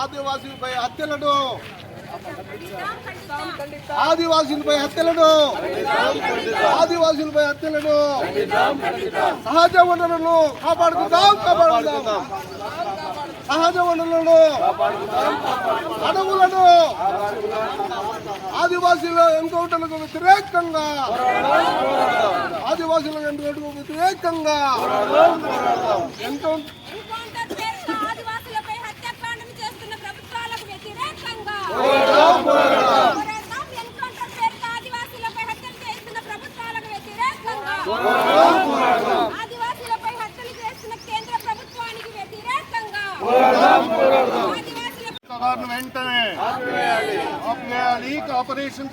ఆదివాసులపై హత్యలను. ఆదివాసులపై హత్యలను. ఆదివాసులపై హత్యలను. సహజ వనరులను కాపాడుకుందాం కాపాడుకుందాం. సహజ వనరులను అడవులను ఆదివాసీల ఎన్కౌంటర్లకు వ్యతిరేకంగా ఆదివాసీల ఎన్కౌంటర్లకు వ్యతిరేకంగా ఎన్కౌంటర్ ఎన్కౌంటర్ పేరుతో ఆదివాసులపై హత్యాకాండను చేస్తున్న ప్రభుత్వాలకు వ్యతిరేకంగా పోరాడదాం. ఎన్కౌంటర్ పేరుతో ఆదివాసులపై హత్యలు చేస్తున్న ప్రభుత్వాలకు వ్యతిరేకంగా ఆదివాసులపై హత్యలు చేస్తున్న కేంద్ర ప్రభుత్వానికి వ్యతిరేకంగా ఆదివాసుల కగారును వెంటనే ఆపేయాలి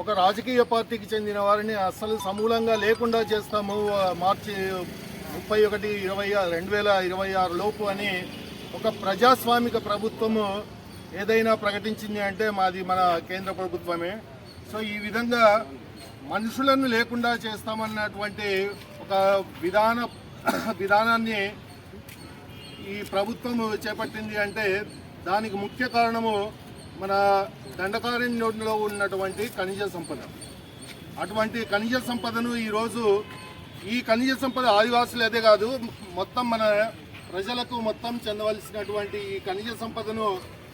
ఒక రాజకీయ పార్టీకి చెందిన వారిని అస్సలు సమూలంగా లేకుండా చేస్తాము మార్చి ముప్పై ఒకటి ఇరవై రెండు వేల ఇరవై ఆరు లోపు అని ఒక ప్రజాస్వామిక ప్రభుత్వము ఏదైనా ప్రకటించింది అంటే మాది మన కేంద్ర ప్రభుత్వమే. సో ఈ విధంగా మనుషులను లేకుండా చేస్తామన్నటువంటి ఒక విధాన విధానాన్ని ఈ ప్రభుత్వం చేపట్టింది అంటే దానికి ముఖ్య కారణము మన దండకారణ్యంలో ఉన్నటువంటి ఖనిజ సంపద. అటువంటి ఖనిజ సంపదను ఈరోజు ఈ ఖనిజ సంపద ఆదివాసులదే కాదు మొత్తం మన ప్రజలకు మొత్తం చెందవలసినటువంటి ఈ ఖనిజ సంపదను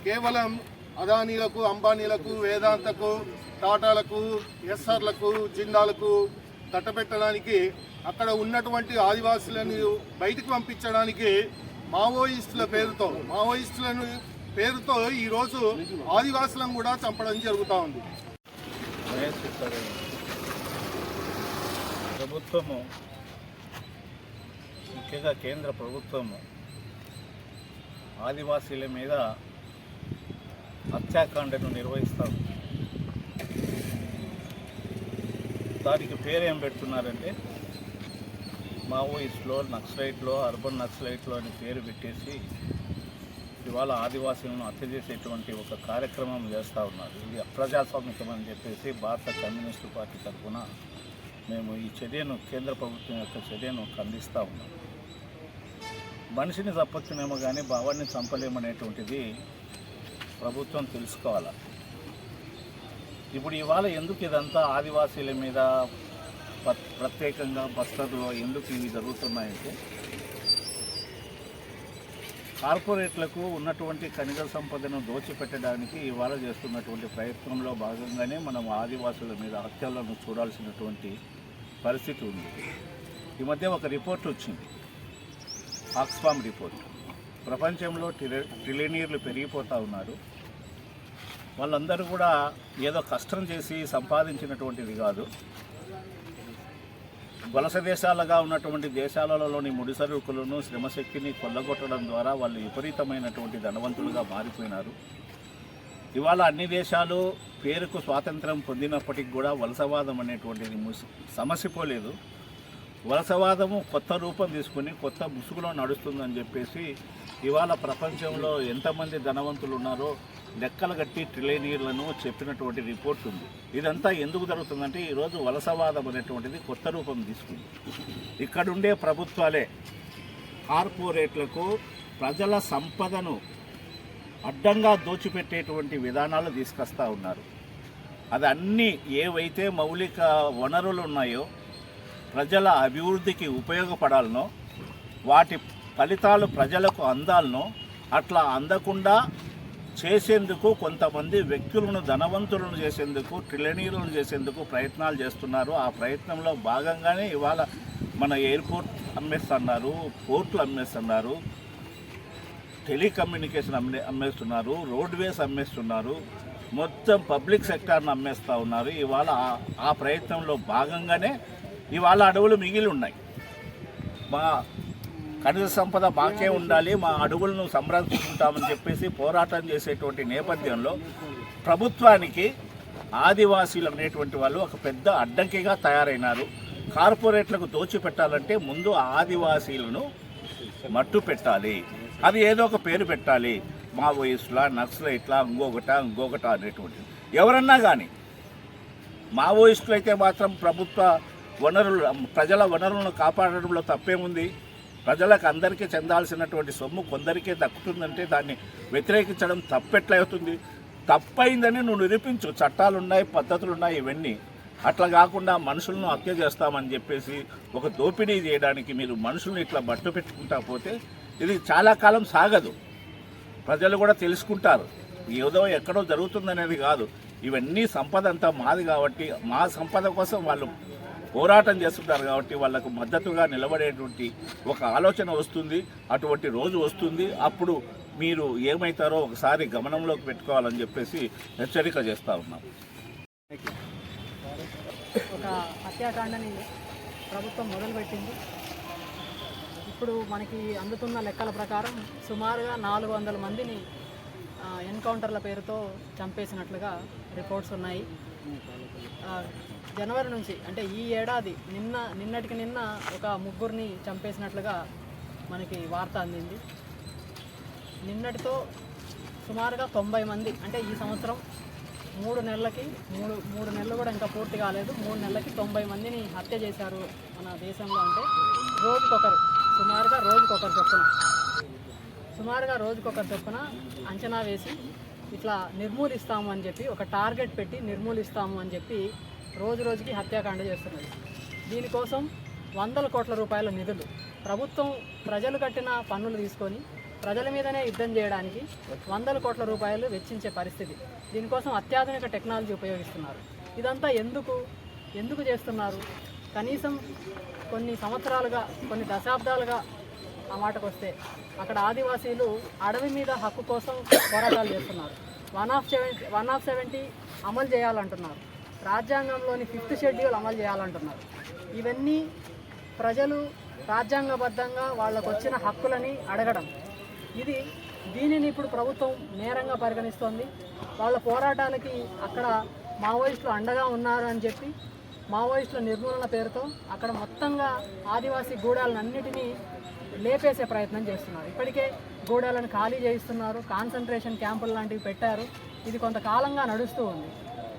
కేవలం అదానీలకు అంబానీలకు వేదాంతకు టాటాలకు ఎస్ఆర్లకు జిందాలకు కట్టబెట్టడానికి అక్కడ ఉన్నటువంటి ఆదివాసులను బయటికి పంపించడానికి మావోయిస్టుల పేరుతో మావోయిస్టులను పేరుతో ఈరోజు ఆదివాసులను కూడా చంపడం జరుగుతూ ఉంది. ప్రభుత్వము ముఖ్యంగా కేంద్ర ప్రభుత్వము ఆదివాసీల మీద హత్యాకాండను నిర్వహిస్తాం దానికి పేరేం పెడుతున్నారంటే మావోయిస్ట్లో నక్సలైట్లో అర్బన్ నక్సలైట్లో అని పేరు పెట్టేసి ఇవాళ ఆదివాసీలను హత్య చేసేటువంటి ఒక కార్యక్రమం చేస్తూ ఉన్నారు. ఇది అప్రజాస్వామికం అని చెప్పేసి భారత కమ్యూనిస్టు పార్టీ తరఫున మేము ఈ చర్యను కేంద్ర ప్రభుత్వం యొక్క చర్యను ఖండిస్తూ ఉన్నాం. మనిషిని చంపచ్చునేమో కానీ భావాన్ని చంపలేమనేటువంటిది ప్రభుత్వం తెలుసుకోవాలి? ఇప్పుడు ఇవాళ ఎందుకు ఇదంతా ఆదివాసీల మీద ప్ర- ప్రత్యేకంగా బస్తర్లో ఎందుకు ఇవి జరుగుతున్నాయంటే కార్పొరేట్లకు ఉన్నటువంటి ఖనిజ సంపదను దోచిపెట్టడానికి ఇవాళ చేస్తున్నటువంటి ప్రయత్నంలో భాగంగానే మనం ఆదివాసుల మీద హత్యలను చూడాల్సినటువంటి పరిస్థితి ఉంది. ఈ మధ్య ఒక రిపోర్ట్ వచ్చింది. Oxfam report. ప్రపంచంలో ట్రిలి ట్రిలినీర్లు పెరిగిపోతూ ఉన్నారు. వాళ్ళందరూ కూడా ఏదో కష్టం చేసి సంపాదించినటువంటిది కాదు. వలస దేశాలుగా ఉన్నటువంటి దేశాలలోని ముడి సరుకులను శ్రమశక్తిని కొల్లగొట్టడం ద్వారా వాళ్ళు విపరీతమైనటువంటి ధనవంతులుగా మారిపోయినారు. ఇవాళ అన్ని దేశాలు పేరుకు స్వాతంత్రం పొందినప్పటికి కూడా వలసవాదం అనేటువంటిది సమసిపోలేదు. వలసవాదము కొత్త రూపం తీసుకుని కొత్త ముసుగులో నడుస్తుందని చెప్పేసి ఇవాళ ప్రపంచంలో ఎంతమంది ధనవంతులు ఉన్నారో లెక్కలు కట్టి ట్రిలియనీర్లను చెప్పినటువంటి రిపోర్ట్ ఉంది. ఇదంతా ఎందుకు జరుగుతుందంటే ఈరోజు వలసవాదం అనేటువంటిది కొత్త రూపం తీసుకుంది. ఇక్కడుండే ప్రభుత్వాలే కార్పొరేట్లకు ప్రజల సంపదను అడ్డంగా దోచిపెట్టేటువంటి విధానాలు తీసుకొస్తా ఉన్నారు. అది అన్నీ ఏవైతే మౌలిక వనరులు ఉన్నాయో ప్రజల అభివృద్ధికి ఉపయోగపడాలనో వాటి ఫలితాలు ప్రజలకు అందాలనో అట్లా అందకుండా చేసేందుకు కొంతమంది వ్యక్తులను ధనవంతులను చేసేందుకు ట్రిలియనీలను చేసేందుకు ప్రయత్నాలు చేస్తున్నారు. ఆ ప్రయత్నంలో భాగంగానే ఇవాళ మన ఎయిర్పోర్ట్ అమ్మేస్తున్నారు పోర్ట్లు అమ్మేస్తున్నారు టెలికమ్యూనికేషన్ అమ్మే అమ్మేస్తున్నారు రోడ్వేస్ అమ్మేస్తున్నారు మొత్తం పబ్లిక్ సెక్టార్ను అమ్మేస్తూ ఉన్నారు. ఇవాళ ఆ ప్రయత్నంలో భాగంగానే ఇవాళ అడవులు మిగిలి ఉన్నాయి మా ఖనిజ సంపద మాకే ఉండాలి మా అడవులను సంరక్షించుకుంటామని చెప్పేసి పోరాటం చేసేటువంటి నేపథ్యంలో ప్రభుత్వానికి ఆదివాసీలు అనేటువంటి వాళ్ళు ఒక పెద్ద అడ్డంకిగా తయారైనారు. కార్పొరేట్లకు దోచిపెట్టాలంటే ముందు ఆదివాసీలను మట్టు పెట్టాలి. అది ఏదో ఒక పేరు పెట్టాలి. మావోయిస్టులా నక్సలైట్లా ఇంకొకట ఇంకొకట అనేటువంటిది. ఎవరన్నా కానీ మావోయిస్టులు అయితే మాత్రం ప్రభుత్వ వనరులు ప్రజల వనరులను కాపాడడంలో తప్పేముంది? ప్రజలకు అందరికీ చెందాల్సినటువంటి సొమ్ము కొందరికే దక్కుతుందంటే దాన్ని వ్యతిరేకించడం తప్పెట్లవుతుంది. తప్పైందని నువ్వు నిరూపించు. చట్టాలు ఉన్నాయి పద్ధతులు ఉన్నాయి ఇవన్నీ. అట్లా కాకుండా మనుషులను హత్య చేస్తామని చెప్పేసి ఒక దోపిడీ చేయడానికి మీరు మనుషులను ఇట్లా బట్టు పెట్టుకుంటా పోతే ఇది చాలా కాలం సాగదు. ప్రజలు కూడా తెలుసుకుంటారు. ఏదో ఎక్కడో జరుగుతుందనేది కాదు. ఇవన్నీ సంపద అంతా మాది కాబట్టి మా సంపద కోసం వాళ్ళు పోరాటం చేస్తుంటారు కాబట్టి వాళ్ళకు మద్దతుగా నిలబడేటువంటి ఒక ఆలోచన వస్తుంది అటువంటి రోజు వస్తుంది. అప్పుడు మీరు ఏమవుతారో ఒకసారి గమనంలోకి పెట్టుకోవాలని చెప్పేసి హెచ్చరిక చేస్తూ ఉన్నాం. ఒక హత్యాకాండని ప్రభుత్వం మొదలుపెట్టింది. ఇప్పుడు మనకి అందుతున్న లెక్కల ప్రకారం సుమారుగా నాలుగు వందల మందిని ఎన్కౌంటర్ల పేరుతో చంపేసినట్లుగా రిపోర్ట్స్ ఉన్నాయి. జనవరి నుంచి అంటే ఈ ఏడాది నిన్న నిన్నటికి నిన్న ఒక ముగ్గురిని చంపేసినట్లుగా మనకి వార్త అందింది. నిన్నటితో సుమారుగా తొంభై మంది అంటే ఈ సంవత్సరం మూడు నెలలకి మూడు మూడు నెలలు కూడా ఇంకా పూర్తి కాలేదు. మూడు నెలలకి తొంభై మందిని హత్య చేశారు మన దేశంలో అంటే రోజుకొకరు సుమారుగా రోజుకొకరు చొప్పున. సుమారుగా రోజుకొకరు చొప్పున అంచనా వేసి ఇట్లా నిర్మూలిస్తాము అని చెప్పి ఒక టార్గెట్ పెట్టి నిర్మూలిస్తాము అని చెప్పి రోజు రోజుకి హత్యాకాండ చేస్తున్నది. దీనికోసం వందల కోట్ల రూపాయల నిధులు ప్రభుత్వం ప్రజలు కట్టిన పన్నులు తీసుకొని ప్రజల మీదనే యుద్ధం చేయడానికి వందల కోట్ల రూపాయలు వెచ్చించే పరిస్థితి. దీనికోసం అత్యాధునిక టెక్నాలజీ ఉపయోగిస్తున్నారు. ఇదంతా ఎందుకు? ఎందుకు చేస్తున్నారు? కనీసం కొన్ని సంవత్సరాలుగా కొన్ని దశాబ్దాలుగా ఆ మాటకు వస్తే అక్కడ ఆదివాసీలు అడవి మీద హక్కు కోసం పోరాటాలు చేస్తున్నారు. One of seventy one of seventy అమలు చేయాలంటున్నారు. రాజ్యాంగంలోని ఫిఫ్త్ షెడ్యూల్ అమలు చేయాలంటున్నారు. ఇవన్నీ ప్రజలు రాజ్యాంగబద్ధంగా వాళ్ళకు వచ్చిన హక్కులని అడగడం. ఇది దీనిని ఇప్పుడు ప్రభుత్వం నేరంగా పరిగణిస్తోంది. వాళ్ళ పోరాటాలకి అక్కడ మావోయిస్టులు అండగా ఉన్నారని చెప్పి మావోయిస్టుల నిర్మూలన పేరుతో అక్కడ మొత్తంగా ఆదివాసీ గూడాలన్నిటినీ లేపేసే ప్రయత్నం చేస్తున్నారు. ఇప్పటికే గూడాలను ఖాళీ చేయిస్తున్నారు. కాన్సన్ట్రేషన్ క్యాంపులు లాంటివి పెట్టారు. ఇది కొంతకాలంగా నడుస్తూ ఉంది.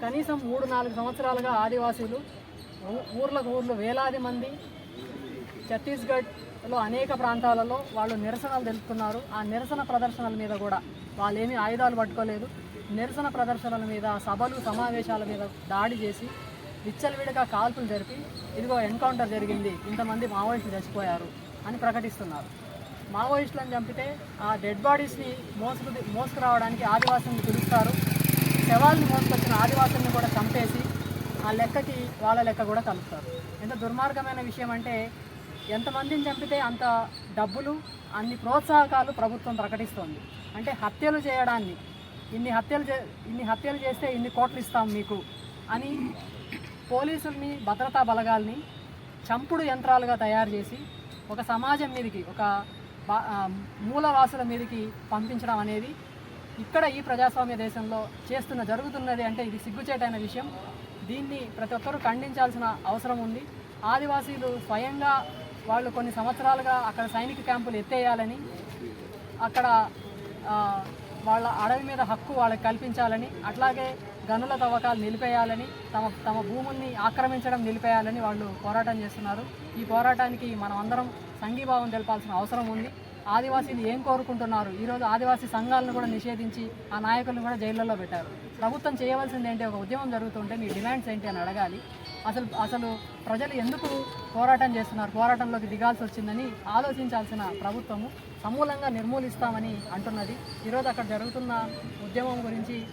కనీసం మూడు నాలుగు సంవత్సరాలుగా ఆదివాసీలు ఊర్లకు ఊర్లు వేలాది మంది ఛత్తీస్గఢ్లో అనేక ప్రాంతాలలో వాళ్ళు నిరసనలు తెలుపుతున్నారు. ఆ నిరసన ప్రదర్శనల మీద కూడా వాళ్ళు ఆయుధాలు పట్టుకోలేదు. నిరసన ప్రదర్శనల మీద సభలు సమావేశాల మీద దాడి చేసి విచ్చలవిడిగా కాల్పులు జరిపి ఇదిగో ఎన్కౌంటర్ జరిగింది ఇంతమంది మావోయిస్టులు చచ్చిపోయారు అని ప్రకటిస్తున్నారు. మావోయిస్టులను చంపితే ఆ డెడ్ బాడీస్ని మోసుకు మోసుకురావడానికి ఆదివాసులను పిలుస్తారు. శవాల్ని మోసుకొచ్చిన ఆదివాసుల్ని కూడా చంపేసి ఆ లెక్కకి వాళ్ళ లెక్క కూడా కలుపుతారు. ఎంత దుర్మార్గమైన విషయం అంటే ఎంతమందిని చంపితే అంత డబ్బులు అన్ని ప్రోత్సాహకాలు ప్రభుత్వం ప్రకటిస్తోంది. అంటే హత్యలు చేయడాన్ని ఇన్ని హత్యలు చే ఇన్ని హత్యలు చేస్తే ఇన్ని కోట్లు ఇస్తాం మీకు అని పోలీసుల్ని భద్రతా బలగాల్ని చంపుడు యంత్రాలుగా తయారు చేసి ఒక సమాజం మీదకి ఒక బా- మూలవాసుల మీదకి పంపించడం అనేది ఇక్కడ ఈ ప్రజాస్వామ్య దేశంలో చేస్తున్న జరుగుతున్నది అంటే ఇది సిగ్గుచేటైన విషయం. దీన్ని ప్రతి ఒక్కరూ ఖండించాల్సిన అవసరం ఉంది. ఆదివాసీలు స్వయంగా వాళ్ళు కొన్ని సంవత్సరాలుగా అక్కడ సైనిక క్యాంపులు ఎత్తేయాలని అక్కడ వాళ్ళ అడవి మీద హక్కు వాళ్ళకి కల్పించాలని అట్లాగే గనుల తవ్వకాలు నిలిపేయాలని తమ తమ భూముల్ని ఆక్రమించడం నిలిపేయాలని వాళ్ళు పోరాటం చేస్తున్నారు. ఈ పోరాటానికి మనం అందరం సంఘీభావం తెలపాల్సిన అవసరం ఉంది. ఆదివాసీలు ఏం కోరుకుంటున్నారు? ఈరోజు ఆదివాసీ సంఘాలను కూడా నిషేధించి ఆ నాయకులను కూడా జైళ్ళల్లో పెట్టారు. ప్రభుత్వం చేయవలసింది ఏంటి? ఒక ఉద్యమం జరుగుతుంటే మీ డిమాండ్స్ ఏంటి అని అడగాలి. అసలు అసలు ప్రజలు ఎందుకు పోరాటం చేస్తున్నారు? పోరాటంలోకి దిగాల్సి వచ్చిందని ఆలోచించాల్సిన ప్రభుత్వము సమూలంగా నిర్మూలిస్తామని అంటున్నది. ఈరోజు అక్కడ జరుగుతున్న ఉద్యమం గురించి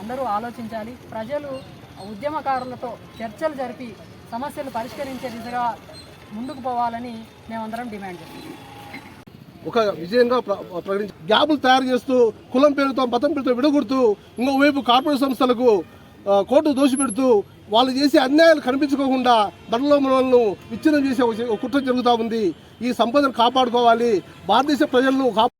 అందరూ ఆలోచించాలి. ప్రజలు ఉద్యమకారులతో చర్చలు జరిపి సమస్యలు పరిష్కరించే దిశగా ముందుకు పోవాలని మేమందరం డిమాండ్ చేస్తున్నాం. ఒక విజయంగా ప్రకటించి గ్యాబులు తయారు చేస్తూ కులం పేరుతో మతం పేరుతో విడగొడుతూ ఇంకోవైపు కార్పొరేట్ సంస్థలకు కోర్టు కోర్టు దోషిపెడుతూ వాళ్ళు చేసే అన్యాయాలు కనిపించుకోకుండా బండలో మనల్ని విచ్ఛిన్నం చేసే ఒక కుట్ర జరుగుతూ ఉంది. ఈ సంపదను కాపాడుకోవాలి. భారతదేశ ప్రజలను